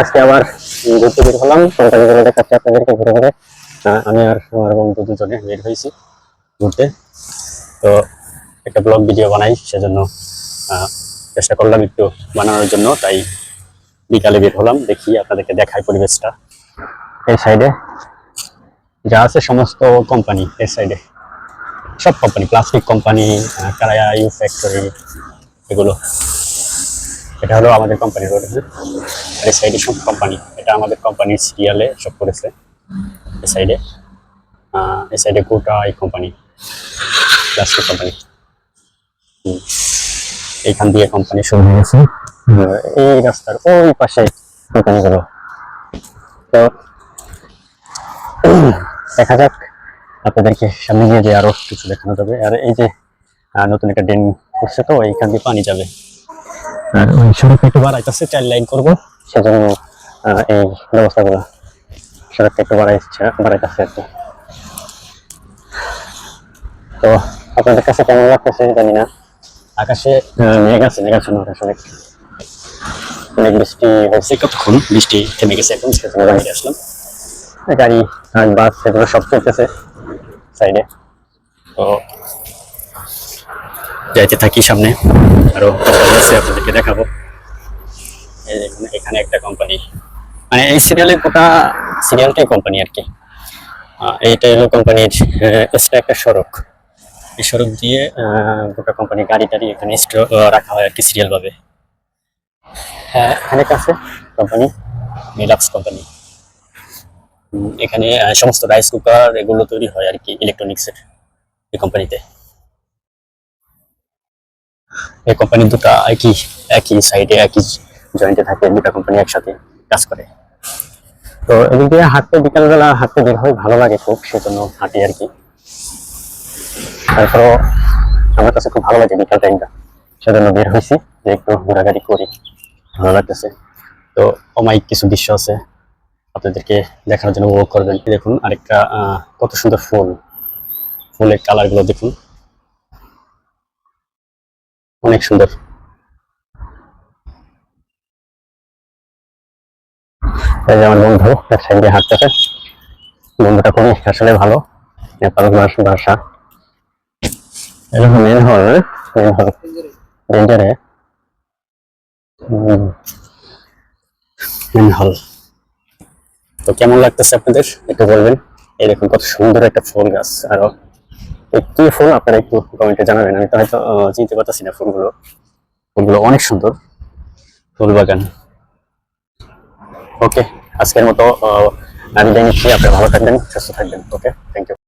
আজকে আবার ঘুরতে বের হলাম। আমি আর দুজনে বের হয়েছি ঘুরতে। তো একটা ব্লগ ভিডিও বানাই, সেজন্য চেষ্টা করলাম একটু বানানোর জন্য। তাই বিকালে বের হলাম, দেখি আপনাদেরকে দেখাই পরিবেশটা। এই সাইডে যা আছে সমস্ত কোম্পানি এই সাইডে সব কোম্পানি প্লাস্টিক কোম্পানি কারায়া ইউ ফ্যাক্টরি এগুলো। এটা হলো আমাদের কোম্পানি রোড হ্যাঁ আর এই সাইডে সব কোম্পানি এটা আমাদের কোম্পানির সিরিয়ালে সব করেছে। এই সাইডে এই সাইডে গোটা এই কোম্পানি প্লাস্টিক কোম্পানি এইখান দিয়ে কোম্পানি শুরু হয়ে গেছে। এই রাস্তার ওই পাশে কোম্পানিগুলো তো, দেখা যাক। আপনাদেরকে সামনে গিয়ে যে আরও কিছু দেখানো যাবে। আর এই যে নতুন একটা ড্রেন করছে তো, এইখান দিয়ে পানি যাবে। আর ওই সড়ক একটু বাড়াইতেছে চার লাইন করব। সেজন্য এই ব্যবস্থাগুলো সড়কটা একটু বাড়াইছে বাড়াইতেছে আর কি। তো আপনাদের কাছে কেমন লাগতেছে জানি না। আকাশে আহ, মেঘ আছে মেঘাচ্ছন্ন আকাশ অনেক অনেক বৃষ্টি হয়েছে। কতক্ষণ বৃষ্টি থেমে গেছে এখন? সেজন্য বাইরে আসলাম। গাড়ি বাস সেগুলো সব চলতেছে। সাইডে। তো যাইতে থাকি সামনে। আরও আছে, আপনাদেরকে দেখাবো। এখানে একটা কোম্পানি মানে এই সিরিয়ালের গোটা সিরিয়ালটাই কোম্পানি আর কি। এইটা হলো কোম্পানির এক্সট্রা একটা সড়ক। এই সড়ক দিয়ে গোটা কোম্পানি গাড়ি টাড়ি এখানে রাখা হয় আর কি সিরিয়াল ভাবে। হ্যাঁ এখানে কাছে কোম্পানি মিলাক্স কোম্পানি এখানে সমস্ত রাইস কুকার এগুলো তৈরি হয় আর কি ইলেকট্রনিক্সের এই কোম্পানিতে এই কোম্পানি দুটা একই একই সাইডে একই জয়েন্টে থাকে, দুটা কোম্পানি একসাথে কাজ করে। তো এদিক দিয়ে হাঁটতে বিকালবেলা হাঁটতে বের হয় ভালো লাগে খুব, সেজন্য হাঁটি আর কি। তারপরও আমার কাছে খুব ভালো লাগে বিকাল টাইমটা সেজন্য বের হয়েছি যে একটু ঘোরাঘুরি করি, ভালো লাগতেছে। তো অমায়িক কিছু দৃশ্য আছে, আপনাদেরকে দেখানোর জন্য উপভোগ করবেন। দেখুন আরেকটা কত সুন্দর ফুল। ফুলের কালারগুলো দেখুন। অনেক সুন্দর। আমার বন্ধু, এক সাইড দিয়ে হাঁটতেছে। বন্ধুটা খুবই আসলে ভালো। নেপাল ভাষা। এরকম মেন হল মেন হল ডেঞ্জারে মেন হল তো কেমন লাগতেছে আপনাদের? একটু বলবেন। দেখুন, কত সুন্দর একটা ফুল গাছ। আরও কি ফুল আপনারা একটু কমেন্টে জানাবেন। আমি তো হয়তো চিনতে পারতেছি না ফুলগুলো ফুলগুলো অনেক সুন্দর। ফুল বাগান। ওকে আজকের মতো আমি জানি আপনারা ভালো থাকবেন, সুস্থ থাকবেন। Okay thank you